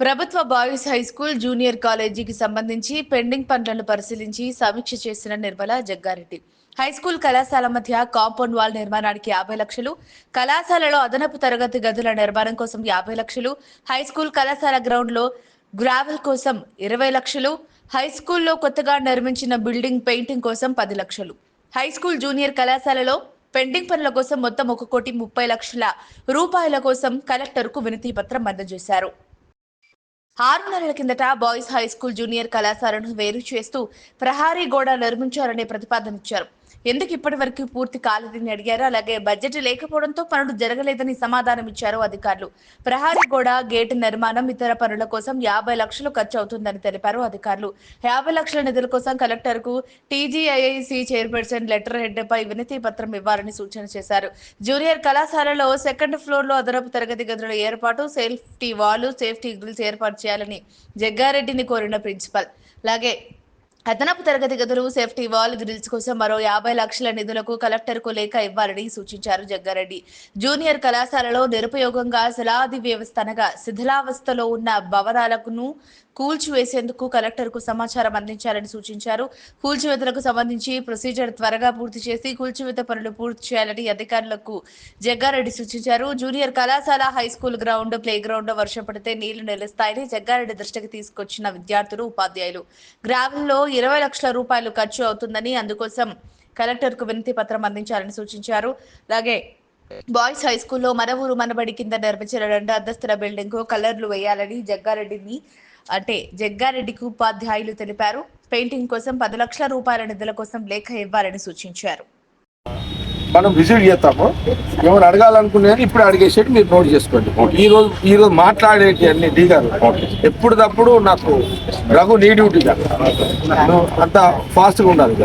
ప్రభుత్వ boys high school junior కాలేజీకి సంబంధించి పెండింగ్ పనులను పరిశీలించి సమీక్ష చేసిన నిర్మల జగ్గారెడ్డి. హై స్కూల్ కళాశాల మధ్య కాంపౌండ్ వాల్ నిర్మాణానికి యాభై లక్షలు కళాశాలలో అదనపు తరగతి గదుల నిర్మాణం కోసం యాభై లక్షలు హై స్కూల్ కళాశాల గ్రౌండ్లో గ్రావెల్ కోసం ఇరవై లక్షలు హై స్కూల్లో కొత్తగా నిర్మించిన బిల్డింగ్ పెయింటింగ్ కోసం పది లక్షలు. హై స్కూల్ జూనియర్ కళాశాలలో పెండింగ్ పనుల కోసం మొత్తం ఒక కోటి ముప్పై లక్షల రూపాయల కోసం కలెక్టర్కు వినతి పత్రం అందజేశారు. ఆరు నెలల కిందట బాయ్స్ హై స్కూల్ జూనియర్ కళాశాలను వేరు చేస్తూ ప్రహారీ గోడ నిర్మించారనే ప్రతిపాదన ఇచ్చారు. ఎందుకు ఇప్పటి వరకు పూర్తి కాలేదని అడిగారు? అలాగే బడ్జెట్ లేకపోవడంతో పనులు జరగలేదని సమాధానం ఇచ్చారు అధికారులు. ప్రహారీ గోడ గేట్ నిర్మాణం ఇతర పనుల కోసం యాభై లక్షలు ఖర్చు అవుతుందని తెలిపారు అధికారులు. యాభై లక్షల నిధుల కోసం కలెక్టర్కు టీజీఐఐసి చైర్పర్సన్ లెటర్ హెడ్ పై వినతి పత్రం ఇవ్వాలని సూచన చేశారు. జూనియర్ కళాశాలలో సెకండ్ ఫ్లోర్లో అదనపు తరగతి గదుల ఏర్పాటు సేఫ్టీ వాల్ సేఫ్టీ గ్రిల్స్ ఏర్పాటు చేయాలని జగ్గారెడ్డిని కోరిన ప్రిన్సిపల్. అలాగే అదనపు తరగతి గదులు సేఫ్టీ వాల్ గ్రిల్స్ కోసం మరో యాభై లక్షల నిధులకు కలెక్టర్కు లేఖ ఇవ్వాలని సూచించారు జగ్గారెడ్డి. జూనియర్ కళాశాలలో నిరుపయోగంగా శిలాది వ్యవస్థ అనగా శిథిలావస్థలో ఉన్న భవనాలను కూల్చివేసేందుకు కలెక్టర్కు సమాచారం అందించాలని సూచించారు. కూల్చివేతలకు సంబంధించి ప్రొసీజర్ త్వరగా పూర్తి చేసి కూల్చివేత పనులు పూర్తి చేయాలని అధికారులకు జగ్గారెడ్డి సూచించారు. జూనియర్ కళాశాల high school ground play ground వర్షం పడితే నీళ్ళు నిలుస్తాయని జగ్గారెడ్డి దృష్టికి తీసుకొచ్చిన విద్యార్థులు ఉపాధ్యాయులు. గ్రామంలో ఇరవై లక్షల రూపాయలు ఖర్చు అవుతుందని అందుకోసం కలెక్టర్కు వినతి పత్రం అందించాలని సూచించారు. అలాగే బాయ్స్ హై స్కూల్లో మన ఊరు మనబడి కింద నిర్మించిన రెండు అంతస్తుల బిల్డింగ్ కలర్లు వేయాలని జగ్గారెడ్డిని అంటే జగ్గారెడ్డికి ఉపాధ్యాయులు తెలిపారు. పెయింటింగ్ కోసం పది లక్షల రూపాయల నిధుల కోసం లేఖ ఇవ్వాలని సూచించారు. మనం విజిట్ చేస్తాము. ఏమైనా అడగాలనుకునే ఇప్పుడు అడిగేసేటి మీరు నోట్ చేసుకోండి. ఈ రోజు ఈ రోజు మాట్లాడేటి అన్ని డి గారు ఎప్పటికప్పుడు నాకు రఘు నీ డ్యూటీగా నువ్వు అంత ఫాస్ట్గా ఉండాలి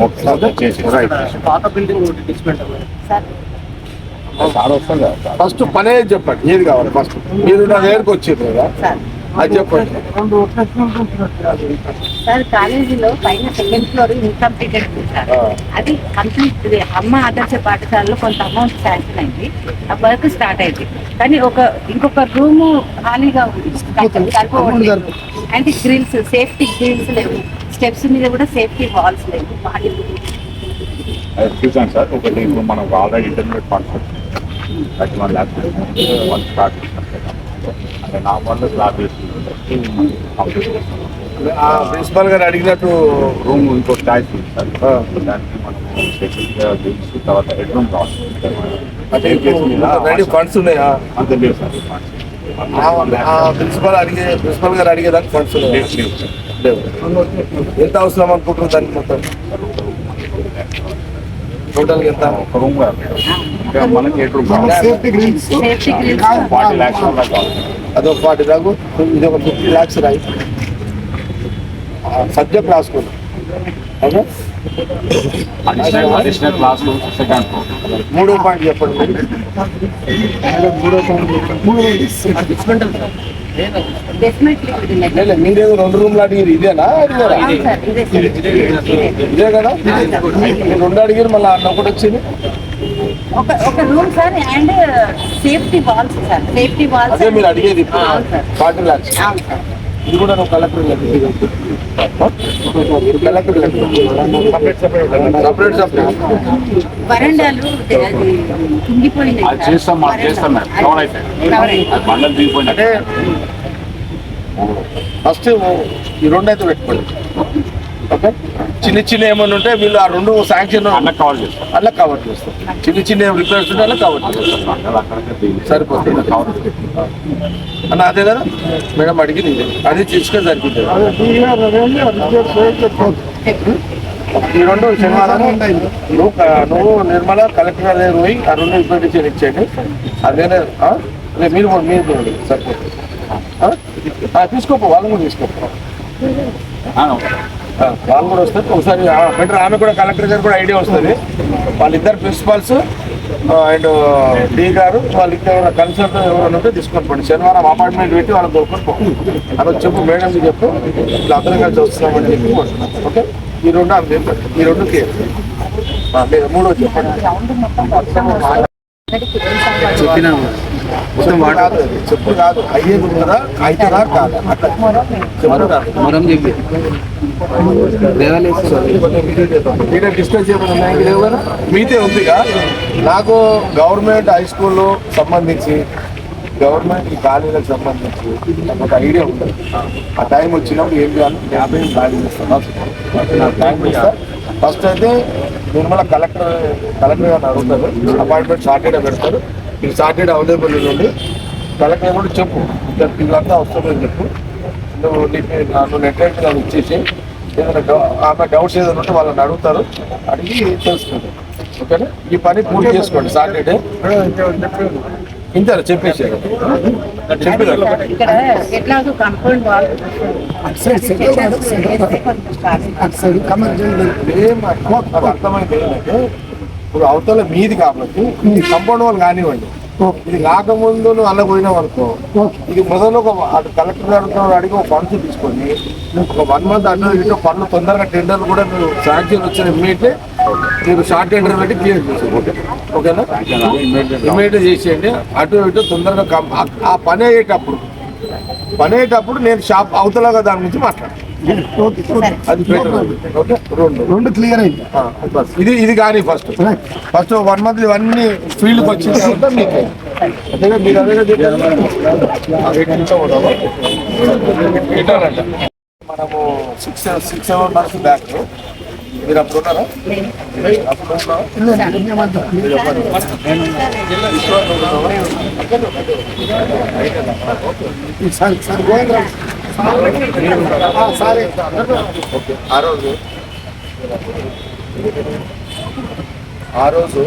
ఫస్ట్ పనే చెప్పండి. ఏది కావాలి ఫస్ట్? మీరు నా దగ్గరకు వచ్చారు కదా. సార్. అది చెప్పండి. సార్ కాలేజీలో పైన సెకండ్ ఫ్లోర్ ఇన్కంప్లీటెడ్ ఉంది సార్. అది కంప్లీట్ అమ్మ ఆదర్శ పాఠశాలలో కొంత అమౌంట్ శాంక్షన్ అయింది. ఆ వర్క్ స్టార్ట్ అయింది. కానీ ఒక ఇంకొక రూమ్ ఖాళీగా ఉంది. అంటే గ్రిల్స్ సేఫ్టీ గ్రిల్స్ లేవు. స్టెప్స్ మీద కూడా సేఫ్టీ వాల్స్ లేవు. వాటి చూసాను సార్. ఒకటి ఇప్పుడు మనం already intermediate concept thirty one lakhs one start అంటే నా స్లాబ్ ప్రిన్సిపల్ గారు అడిగినట్టు రూమ్ ఇంకో ఛాయిస్. దానికి తర్వాత హెడ్ రూమ్ కావాలి ఫండ్స్ ఉన్నాయా? అంత లేవు సార్. ఆ ప్రిన్సిపల్ అడిగే ప్రిన్సిపల్ గారు అడిగేదానికి ఫండ్స్ ఉన్నాయా లేవు, ఎంత అవసరం అనుకుంటున్నారు దానికి మొత్తం? టోటల్ ఎంత? ఒక రూమ్ కాదు ఇంకా మనకి హెడ్ రూమ్ కావాలి. సేఫ్టీ గ్రిల్స్ ఫార్టీ ల్యాక్స్ కావాలి. అదో ఫార్టీ రాగు ఇది ఒక ఫిఫ్టీ ల్యాక్స్ రాయి సబ్జెక్ట్ రాసుకున్నాం మూడో పాయింట్ చెప్పండి మూడో పాయింట్ మీరేదో రెండు రూమ్లు అడిగిరు ఇదేనా ఇదే కదా మీరు రెండు అడిగిరు మళ్ళీ అన్న ఒకటి వచ్చింది ఒక ఒక room sir and safety walls sir. Safety walls అదే మీరు అడిగేది అవును సార్. ఇది కూడా నువ్వు కలెక్టర్ కలెక్టర్ సపరేట్ సపరేట్ వరండాలు అది చేస్తాం మనం చేస్తాం మేడం కవర్ అయితే బండలు దిగిపోయినా అంటే ఫస్ట్ ఈ రెండు అయితే పెట్టుకోండి. ఓకే చిన్న చిన్న ఏమైనా ఉంటే వీళ్ళు ఆ రెండు శాంక్షన్ కవర్ చేస్తాం అలా కవర్ చేస్తాం చిన్న చిన్న రిపేర్స్ ఉంటే అలా కవర్ చేస్తాం బండలు అక్కడికే దిగి సరిపోతుంది. అన్న అదే కదా? మేడం అడిగింది. అది తీసుకొని సరిపోతుంది. ఈ రెండు శనివారం నువ్వు నువ్వు నిర్మల కలెక్టర్ గారి దగ్గర పోయి ఆ రెండు ఇంప్లిమెంటేషన్ ఇచ్చేయండి అదేనే మీరు కూడా మీరు కూడా సరిపోతుంది. తీసుకోపో వాళ్ళని కూడా తీసుకోపో. వాళ్ళు కూడా వస్తారు. ఒకసారి బెటర్ ఆమె కూడా కలెక్టర్ గారు కూడా ఐడియా వస్తుంది. వాళ్ళిద్దరు ప్రిన్సిపాల్స్ అండ్ డి గారు వాళ్ళిద్దరు ఇంకా ఎవరైనా కన్సల్ట్ ఎవరైనా ఉంటే తీసుకొని పోండి. శనివారం అపార్ట్మెంట్ పెట్టి వాళ్ళని దొరుకుని పోండి అలా చెప్పు మేడం చెప్పు ఇలా అందరం కలిసి వస్తున్నామని చెప్పి ఓకే? ఈ రెండు ఆమె చెప్పండి. ఈ రెండు కేర్ మూడో చెప్పండి. చెప్పినా? మొత్తం వాటర్ కాదు అది, చెప్పు కాదు. అయ్యేది ఉంటుందా అవుతుందా కాదు. అట్లా. చెప్పు కాదు. మొరం చెప్పి. మీరే డిస్కస్ చేయమని లేవు కదా? మీతే ఉందిగా. నాకు గవర్నమెంట్ హై స్కూల్లో సంబంధించి గవర్నమెంట్ ఈ కాలేజీలకు సంబంధించి నాకు ఒక ఐడియా ఉంటుంది ఆ టైం వచ్చినప్పుడు ఏం చేయాలి? యాభై ప్లాన్ చేస్తాను ఫస్ట్ అయితే నిర్మల కలెక్టర్ కలెక్టర్ గారిని అడుగుతారు. అపాయింట్మెంట్ సాటర్డే పెడతారు. మీరు సాటర్డే అవైలబుల్ ఉండి కలెక్టర్ కూడా చెప్పు. ఇద్దరు పిల్లలంతా వస్తుందని చెప్పు. నువ్వు నన్ను నువ్వు నెట్ రేట్ ఇచ్చేసి ఏదైనా ఆమె డౌట్స్ ఏదైనా ఉంటే వాళ్ళని అడుగుతారు. అడిగి తెలుసుకుంటారు ఓకేనా? ఈ పని పూర్తి చేసుకోండి సాటర్డే. ఇంతే చెప్పేసారు అర్థమైంది. ఇప్పుడు అవతల మీది కాబట్టి కంపౌండ్ వాళ్ళు కానివ్వండి. ఇది కాకముందు నువ్వు అల్ల పోయినావు అనుకో ఇది మొదలు ఒక అటు కలెక్టర్ గారితో అడిగి ఒక ఫండ్స్ తీసుకొని ఒక వన్ మంత్ ఇటు పనులు తొందరగా టెండర్ కూడా మీరు శాంక్షన్ వచ్చిన ఇమ్మీడియట్ మీరు షార్ట్ టెండర్ పెట్టి క్లియర్ చేసి ఓకేనా? ఇమ్మీడియట్ చేసేయండి. అటు ఇటు తొందరగా ఆ- పని అయ్యేటప్పుడు పని అయ్యేటప్పుడు నేను షాప్ అవతలగా దాని గురించి మాట్లాడతాను. ఓకే? రెండు. రెండు క్లియర్ అయింది. ఆ, అది బస్. ఇది ఇది కానీ ఫస్ట్. ఫస్ట్ వన్ మంత్ ఇవన్నీ ఫీల్డ్కి వచ్చిన తర్వాత మీకు. మనము six six seven months back మీరు అప్పుడు ఉన్నారా? అప్పుడు సార్ ఓకే ఆ రోజు ఆ రోజు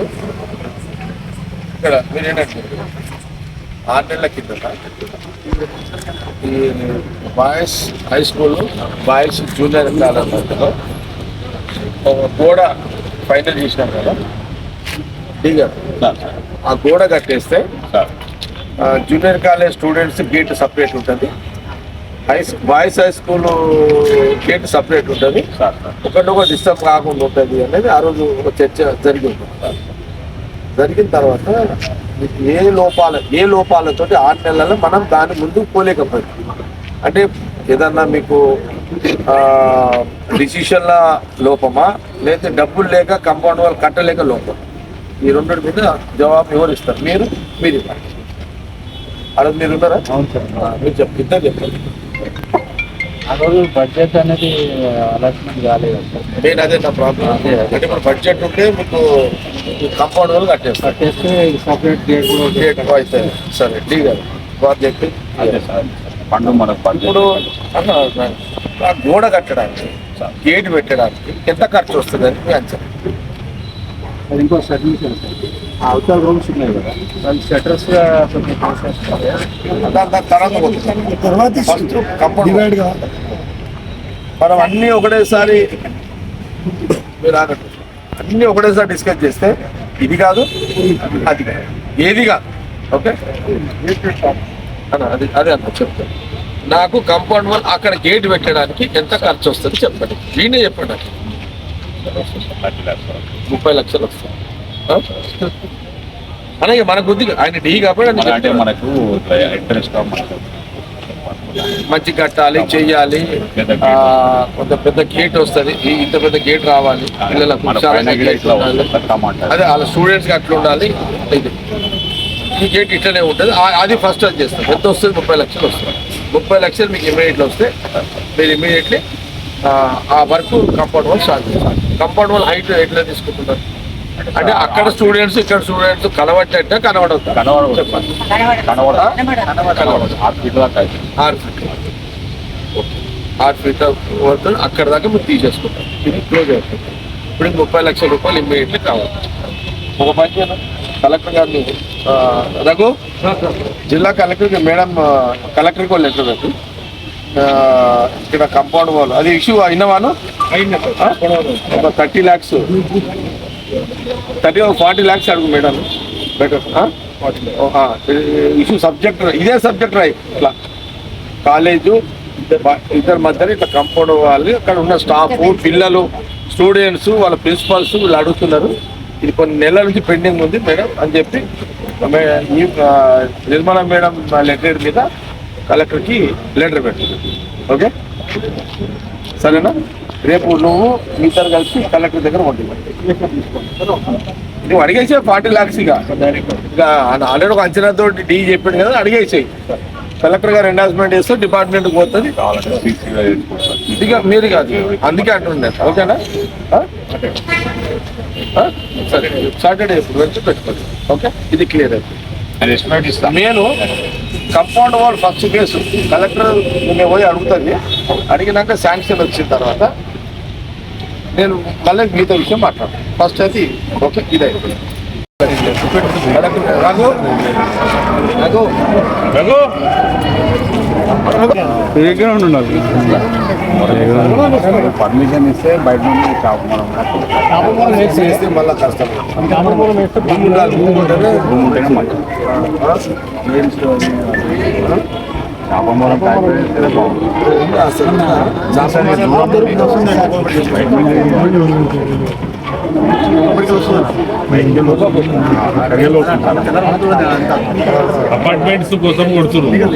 ఇక్కడ మీరు ఏంటంటే ఆరు నెలల కిందట ఈ boys high school boys junior college ఒక గోడ ఫైనల్ చేసినాం కదా? దిగా ఆ. గోడ కట్టేస్తే junior college students gate separate ఉంటుంది. High boys high school gate separate ఉంటుంది. ఒకటొక డిస్టర్బ్ కాకుండా ఉంటుంది అనేది ఆ రోజు ఒక చర్చ జరిగింది. జరిగిన తర్వాత ఏ లోపాల ఏ లోపాలతోటి ఆరు నెలల్లో మనం దాని ముందుకు పోలేకపోయింది అంటే ఏదన్నా మీకు డిసిషన్ల లోపమా? లేదా డబ్బులు లేక కంపౌండ్ వాళ్ళు కట్టలేక లోపం? ఈ రెండింటి మీద జవాబు ఎవరు ఇస్తారు? మీరు మీరు ఇవ్వాలి అలా మీరు ఉన్నారా? మీరు చెప్పు ఇద్దరు చెప్తారు ఆ రోజు బడ్జెట్ అనేది అలాట్మెంట్ కాలేదు నేను అదే నా ప్రాబ్లం అంటే ఇప్పుడు బడ్జెట్ ఉంటే మీకు కంపౌండ్ వాళ్ళు కట్టేస్తారు. కట్టేస్తే సపరేట్ కూడా రేట్ అయితే సరే డీ గారు బాగా చెప్పి అదే సార్. పండు మనకు ఇప్పుడు గోడ కట్టడానికి గేట్ పెట్టడానికి ఎంత ఖర్చు వస్తుంది అని మీ అంచనా? అది ఇంకో సార్ అవతల రూమ్స్ ఉన్నాయి కదా. షటర్స్ దాని దాని తర్వాత ఫస్ట్ కంపౌండ్ మనం అన్నీ ఒకటేసారి మీరు ఆగండి. అన్నీ ఒకటేసారి డిస్కస్ చేస్తే ఇది కాదు అది కాదు. ఏది కాదు. ఓకే? అన్న అది అదే అన్న చెప్తాను నాకు కాంపౌండ్ వాల్ అక్కడ గేట్ పెట్టడానికి ఎంత ఖర్చు వస్తుంది చెప్పండి. వీణే చెప్పండి. ముప్పై లక్షలు వస్తుంది? అలాగే మన కొద్దిగా ఆయన ఢీ కాబట్టి అంటే. మనకు ఇంట్రెస్ట్ మంచి కట్టాలి చెయ్యాలి. కొంత పెద్ద గేట్ వస్తుంది. ఇంత పెద్ద గేట్ రావాలి. పిల్లలకు. అదే వాళ్ళ స్టూడెంట్స్కి అట్లా ఉండాలి. ఇది. ఈ గేట్ ఇట్లనే ఉంటుంది. అది ఫస్ట్ అది చేస్తాం ఎంత వస్తుంది? ముప్పై లక్షలు వస్తుంది. ముప్పై లక్షలు మీకు ఇమీడియట్లో వస్తే మీరు ఇమీడియట్లీ ఆ వర్క్ కంపౌండ్ వాల్ స్టార్ట్ చేస్తారు. కంపౌండ్ వాల్ హైట్ ఎట్లా తీసుకుంటున్నారు? అంటే అక్కడ స్టూడెంట్స్ ఇక్కడ స్టూడెంట్స్. చెప్పండి. కనబడదా? కనబడదు. ఆరు ఫీట్ దాకా అయితే. ఆరు ఫీట్ ఓకే. ఆరు ఫీట్ వరకు అక్కడ దాకా మీరు తీసేసుకుంటారు. ఇది క్లోజ్ అయిపోతుంది ఇప్పుడు ముప్పై లక్షల రూపాయలు ఇమ్మీడియట్లీ కావాలి. ఒక పని చేద్దాం. కలెక్టర్ గారిని రఘు? జిల్లా కలెక్టర్కి మేడం కలెక్టర్కి వాళ్ళు లెటర్ పెట్టు. ఆ, ఇక్కడ కంపౌండ్ వాళ్ళు అది ఇష్యూ అయినవాను? ఒక thirty lakhs thirty forty lakhs అడుగు మేడం. బెటర్ ఇష్యూ సబ్జెక్ట్ ఇదే సబ్జెక్ట్ రాయి ఇట్లా. కాలేజు ఇద్దరి మధ్యలో ఇట్లా కంపౌండ్ వాళ్ళు అక్కడ ఉన్న స్టాఫ్ పిల్లలు స్టూడెంట్స్ వాళ్ళ ప్రిన్సిపల్స్ వీళ్ళు అడుగుతున్నారు. ఇది కొన్ని నెలల నుంచి పెండింగ్ ఉంది మేడం అని చెప్పి నిర్మల మేడం లెటర్ మీద కలెక్టర్కి లెటర్ పెట్టింది ఓకే? సరేనా? రేపు నువ్వు మీతో కలిసి కలెక్టర్ దగ్గర ఉంటుంది నువ్వు అడిగేసే ఫార్టీ ల్యాక్స్ ఇక. ఇక ఆల్రెడీ ఒక అంచనాతో డీ చెప్పాడు కదా అడిగేసేయి. కలెక్టర్ గారు ఎండార్స్మెంట్ చేస్తే డిపార్ట్మెంట్కి పోతుంది. కావాలంటే ఇదిగా మీరు కాదు అందుకే అంటుండే ఓకేనా? సరే సాటర్డే ఇప్పుడు వచ్చి పెట్టుకోండి. ఓకే? ఇది క్లియర్ అయిపోయింది. నేను ఎస్టిమేట్ ఇస్తాను నేను compound wall first case collector నేను పోయి అడుగుతుంది. అడిగినాక శాంక్షన్ వచ్చిన తర్వాత నేను మళ్ళీ మిగతా విషయం మాట్లాడతాను. ఫస్ట్ అయితే. ఓకే? ఇది అయిపోయింది. కలెక్టర్ రఘు? రఘు? రఘు పర్మిషన్ ఇస్తే బయట నుండి షాప్ మనం చేస్తే మళ్ళీ కష్టం భూమి ఉండాలి భూమి ఉంటేనే రూమ్ ఉంటేనే ప్యాక్ చేస్తేనే బాగుంటుంది అపార్ట్మెంట్స్ కోసం కొడుతున్నారు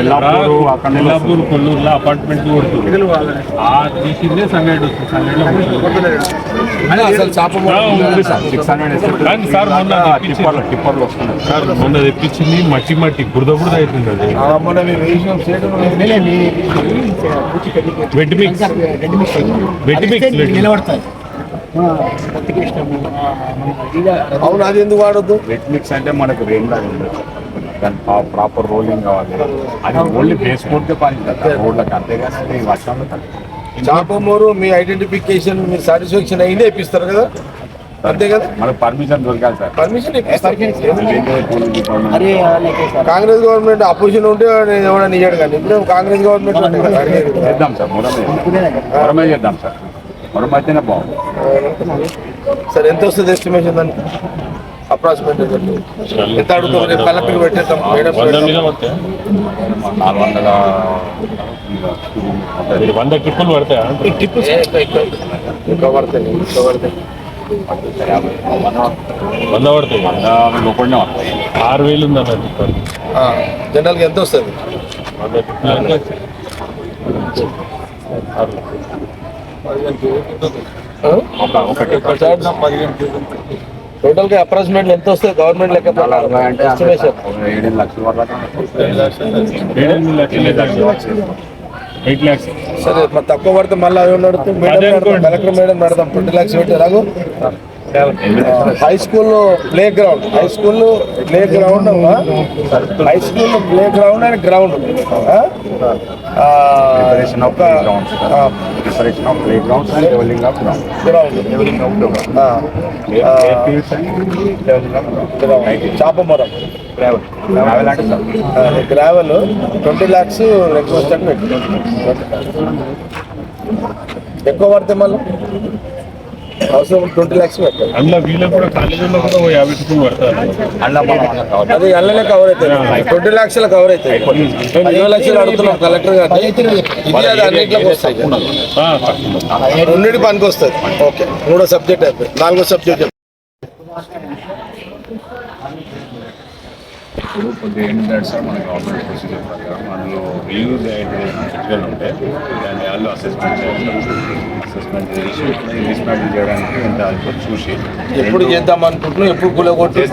ఎల్లాపూరు కొల్లూరులో అపార్ట్మెంట్స్ కొడుతున్నారు ఆ తీసిందే సంగడి కానీ సార్ మొన్న తెప్పించింది. సార్ మొన్న మట్టి మట్టి బురద బురద అవుతుంది అది. మన మేము వేసిన set wet mix wet mix నిలబడతాయి. అవును అది ఎందుకు వాడద్దు? వెట్ మిక్స్ అంటే మనకు రెయిన్ లాగా ఉండదు. దాని ప్రాపర్ రోలింగ్ కావాలి. అది ఓన్లీ బేస్ కోట్కే పని కదా రోడ్లకు అంతేగాని వర్షంలో. చాపమూరు మీ ఐడెంటిఫికేషన్ మీ సాటిస్ఫాక్షన్ అయిందే ఇప్పిస్తారు కదా? అంతే కదా? మనకు పర్మిషన్ దొరకాలి sir. Permission Congress government opposition ఉంటే ఎవడని ఇయ్యాడు కానీ ఇప్పుడు కాంగ్రెస్ గవర్నమెంట్. చేద్దాం సార్ మొరమే చేద్దాం సార్. మొరం అయితేనే బాగుంది సరే ఎంత వస్తుంది ఎస్టిమేషన్ దానికి? అప్రాక్సిమేట్ ఎంత? అడుగుతారు రేపు కలెక్టర్ పెట్టేద్దాం నాలుగు వందల వంద ట్రిప్పులు పడతాయా? ఇంకా పడతాయి ఇంకా పడతాయి. యాభై వంద పడతాయి వంద ఆరు వేలు ఉంది అన్న టిప్పర్? జనరల్గా ఎంత వస్తుంది? వంద ట్రిప్పులు అంటే ఆరు లక్షలు. ఒక ఒకటి టోటల్గా అప్రాక్సిమేట్ ఎంత వస్తుంది గవర్నమెంట్ లెక్క సరే. మరి తక్కువ పడితే మళ్ళీ అవి నడుతూ మేడం. కలెక్టర్ మేడం నడదాం ట్వంటీ ల్యాక్స్ పెట్టి ఎలాగో? హై స్కూల్లో ప్లే గ్రౌండ్ హై స్కూల్లో ప్లే గ్రౌండ్ హై స్కూల్లో ప్లే గ్రౌండ్ అండ్ గ్రౌండ్ చాపమరం గ్రావెల్ ట్వంటీ ల్యాక్స్ రిక్వెస్ట్ అని పెట్టి ఎక్కువ పడితే మళ్ళీ? అవసరం ట్వంటీ ల్యాక్స్ పెట్టాలి అందులో వీళ్ళకి కూడా కాలేజీలో కూడా ఓ యాభై ట్రిప్పులు పడతారు. అలా మనం కావాలి అది అల్లనే కవర్ అవుతాయి ట్వంటీ ల్యాక్స్ కవర్ అవుతాయి మేము ఇరవై లక్షలు అడుగుతున్నాం కలెక్టర్ గారు. ఇది అది అన్నింటిలోకి వస్తాయి. రెండింటి పనికి వస్తుంది ఓకే. మూడో సబ్జెక్ట్ అయిపోయి నాలుగో సబ్జెక్ట్ ఇప్పుడు కొద్దిగా ఏంటంటే సార్ మన గవర్నమెంట్ ప్రొసీజర్ ప్రకారం అందులో రియూజ్ సర్టిఫికేట్ ఉంటే దాన్ని వాళ్ళు అసెస్మెంట్ చేయాలి. అసెస్మెంట్ చేసి డిస్మాంటిల్ చేయడానికి ఎంత చూసి ఎప్పుడు చేద్దాం అనుకుంటున్నాం ఎప్పుడు గులగొట్టి.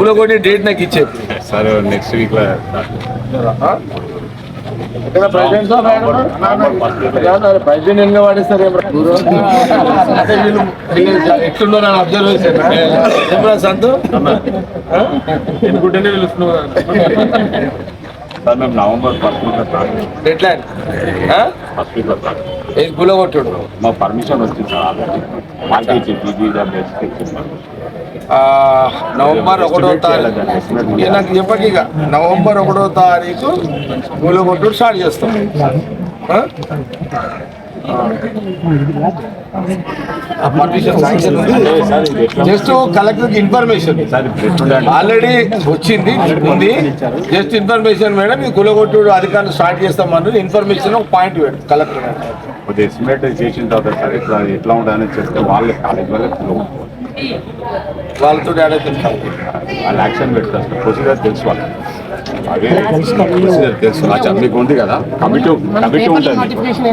గులగొట్టి డేట్ నాకు ఇచ్చేది సార్ నెక్స్ట్ వీక్లో ప్రెసిడెంట్ ఎన్గా వాడేస్తారు అంటే వీళ్ళు వీళ్ళు ఎట్లున్నారు అని అబ్జర్వ్ ఏమరా సంతు? పిలుస్తున్నావు సార్ మేము November first start deadline first ఏది గులగొట్టుడు మా పర్మిషన్ వచ్చింది సార్ ఆల్రెడీ. మాకు నవంబర్ ఒకటో తారీఖు నాకు చెప్పక నవంబర్ ఒకటో తారీఖు గులగొట్టుడు స్టార్ట్ చేస్తాం. జస్ట్ కలెక్టర్ ఇన్ఫర్మేషన్ ఆల్రెడీ వచ్చింది ఉంది. జస్ట్ ఇన్ఫర్మేషన్ మేడం ఈ కులగొట్టుడు అధికారులు స్టార్ట్ చేస్తామన్నారు ఇన్ఫర్మేషన్ ఒక పాయింట్ కలెక్టర్ ఎస్టిమేట్ చేసిన తర్వాత ఎట్లా ఉంటుందని చెప్తే వాళ్ళే కాలేజ్ వాళ్ళే వాళ్ళతో ఆడైతే వాళ్ళు యాక్షన్ పెడతారు ప్రొసీజర్ తెలుసు వాళ్ళు అదే ప్రొసీజర్ తెలుసు. మీకు ఉంది కదా. కమిటీ కమిటీ ఉంటుంది. నోటిఫికేషన్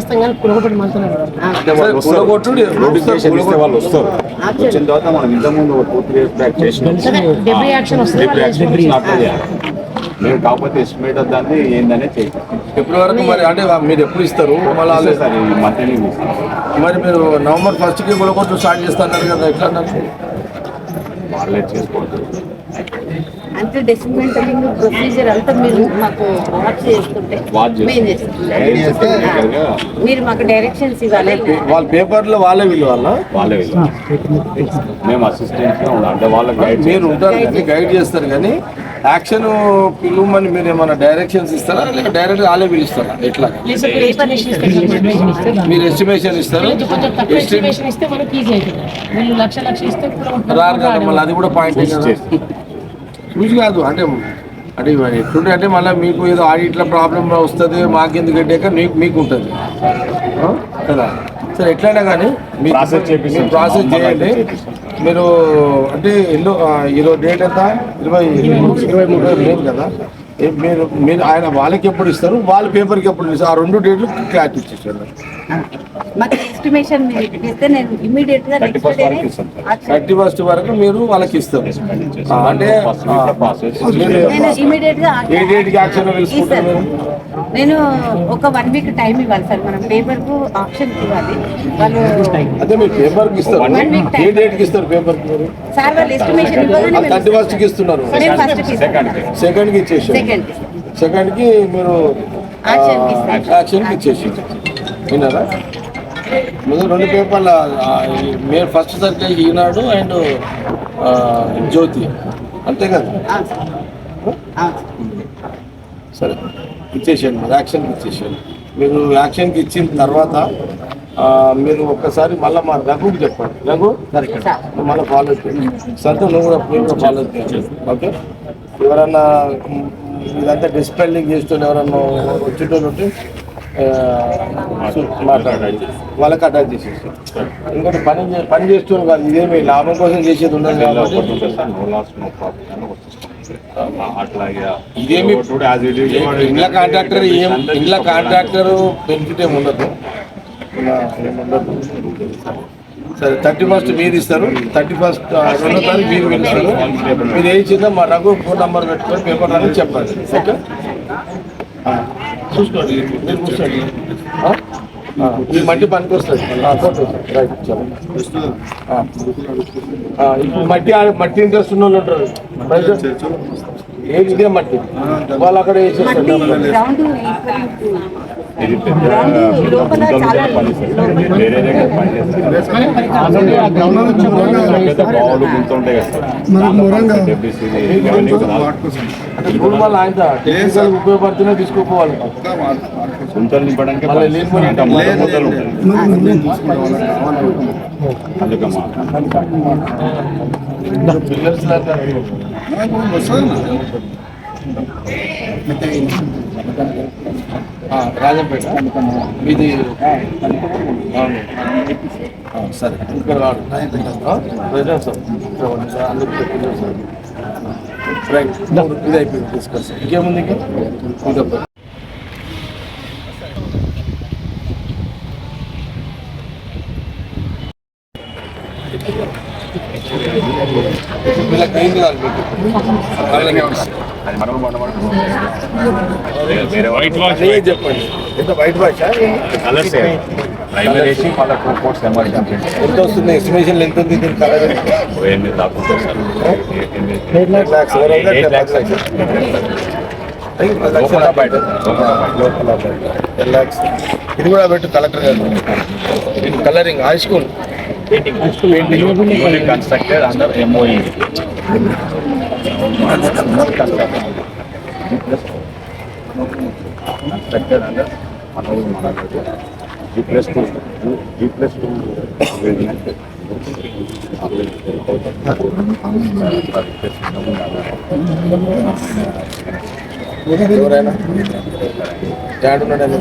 ఇస్తే వాళ్ళు వస్తారు. వచ్చిన తర్వాత మనం ఇంతకుముందు టూ త్రీ ఇయర్స్ బ్యాక్ చేసినాం. మేము కాకపోతే ఎస్టిమేట్ దాన్ని ఏందనే చేయాలి ఎప్పటి వరకు మరి అంటే మీరు ఎప్పుడు ఇస్తారు? మళ్ళీ మరి మీరు నవంబర్ ఫస్ట్కి కులగొట్టు స్టార్ట్ చేస్తున్నారు కదా ఎట్లా అన్నారు? చేసుకోవచ్చు. అంటే డిసిమెంటలింగ్ ప్రొసీజర్ అంతా మీరు మాకు వాచ్ చేస్తుంటే మేము మీరు మాకు డైరెక్షన్స్ ఇవ్వాలి. వాళ్ళ పేపర్లో వాళ్ళే వీళ్ళు వాళ్ళ వాళ్ళే మేము ఉండాలి. అంటే వాళ్ళకి గైడ్ మీరు ఉంటారు కానీ గైడ్ చేస్తారు కానీ యాక్షన్ పిలువమని మీరు ఏమైనా డైరెక్షన్స్ ఇస్తారా? లేక డైరెక్ట్ వాళ్ళే పిలుస్తారా? ఎట్లా? మీరు ఎస్టిమేషన్ ఇస్తారు? వీళ్ళు రారు కదా మళ్ళీ అది కూడా పాయింట్ చేసి కాదు అంటే అంటే ఎట్లుంటే అంటే మళ్ళీ మీకు ఏదో ఆడిట్ల ప్రాబ్లం వస్తుంది మాకెందుకు కట్టాక మీకు మీకు ఉంటుంది? కదా? సరే ఎట్లయినా కానీ. మీరు ప్రాసెస్ చేయండి. మీరు అంటే ఎల్లో ఆ, ఈరోజు డేట్ ఎంత? ఇరవై ఇరవై మూడు. లేదు కదా? ఏ- మీరు మీరు ఆయన వాళ్ళకి ఎప్పుడు ఇస్తారు? వాళ్ళ పేపర్కి ఎప్పుడు ఇస్తారు? ఆ రెండు డేట్లు క్లారిటీ ఇచ్చేసారు మాకు ఎస్టిమేషన్ మీరు ఇస్తే నేను ఇమీడియట్గా థర్టీ నెక్స్ట్ ఫస్ట్ డేనే వరకు ఇస్తాం. సార్ థర్టీ ఫస్ట్ వరకు మీరు వాళ్ళకి ఇస్తారు అంటే నేను ఇమీడియట్గా ఏ యాక్షన్ నేను ఒక వన్ వీక్ టైం ఇవ్వాలి సార్. మనం పేపర్కు ఆప్షన్ ఇవ్వాలి. వాళ్ళు అదే మీరు పేపర్కి ఇస్తారు. One week time. ఏ డేట్కి ఇస్తారు పేపర్కి మీరు? సార్ వాళ్ళు ఎస్టిమేషన్ ఇవ్వాలని థర్టీ ఫస్ట్కి ఇస్తున్నారు. మేము ఫస్ట్కి సెకండ్కి. ఇచ్చేసి సెకండ్కి మీరు Action కి ఇస్తారు. యాక్షన్కి ఇచ్చేసి విన్నారా? ముందు రెండు పేపర్ల మీరు first circle Eenadu and Jyothi. అంతే కదా? సరే ఇచ్చేసాను మరి యాక్షన్కి ఇచ్చేసాను మీరు యాక్షన్కి ఇచ్చిన తర్వాత మీరు ఒక్కసారి మళ్ళీ మా రఘుకి చెప్పండి. రఘు? మళ్ళీ ఫాలో చేయండి సంత నువ్వు కూడా మీరు కూడా ఫాలో చేయండి ఓకే? ఎవరన్నా మ్, ఇదంతా డిస్పెల్లింగ్ చేస్తున్న ఎవరన్నా వచ్చేటోళ్ళు ఉంటే మాట్లాడండి. వాళ్ళకి అటాచ్ చేసేసి. ఇంకోటి పని పని చేస్తున్నారు కాదు ఇదేమి లాభం కోసం చేసేది ఉండదు ఇదేమి ఇండ్ల కాంట్రాక్టర్ ఏం ఇండ్ల కాంట్రాక్టర్ బెనిఫిట్ ఏమి ఉండదు ఇలా ఏం ఉండదు. సరే థర్టీ ఫస్ట్ మీరు ఇస్తారు. థర్టీ ఫస్ట్ రెండో తారీఖు మీరు పిలుస్తారు మీరు ఏం చేద్దాం మా రఘు ఫోన్ నెంబర్ పెట్టుకొని పేపర్ అని చెప్పండి. ఓకే? చూసుకోండి. మీరు కూర్చోండి. ఈ మట్టి పనికి వస్తుంది. ఆ, కొట్టు. రైట్ చెప్పండి. ఆ. ఆ, ఇప్పుడు మట్టి మట్టి ఇంట్రెస్ట్ ఉన్న వాళ్ళు ఉంటారు ఏది ఇదే మట్టి వాళ్ళు అక్కడ. ఇప్పుడు మళ్ళీ ఆయన టెక్నికల్ ఉపయోగపడుతూనే తీసుకోపోవాలి. గుంతలు నింపడానికి అందుకమ్మా. రాజంపేట ఇది సరే ఇక్కడ రాడు ఆ, సార్ సార్. అందుకు సార్. రైట్ ఇది అయిపోయింది ఇంకేముంది ఇంకా ఇదొక వీళ్ళకి ఏం కావాలి మీకు వాళ్ళకి అది మనం మనం వేరే వైట్ వాష్ అదే చెప్పండి. ఎంత వైట్ వాష్ కలర్స్ ప్రైమర్ వేసి మళ్ళీ టూ కోట్స్ ఎమర్జెన్సీ ఎంత వస్తుంది? ఎస్టిమేషన్ ఎంత ఉంది దీని కలర్ ఎనిమిది దాకా ఉంటుంది సార్. ఎనిమిది. ఎయిట్ లాక్స్ ఎయిట్ ల్యాక్స్ లోపల బయట లోపల బయట. టెన్ లాక్స్ ఇది కూడా పెట్టు కలెక్టర్ గారు. ఇది colouring high school constructed under MOE. Constructed under Manoj మన G plus two G plus two building ఎవరైనా జాడున్నాడు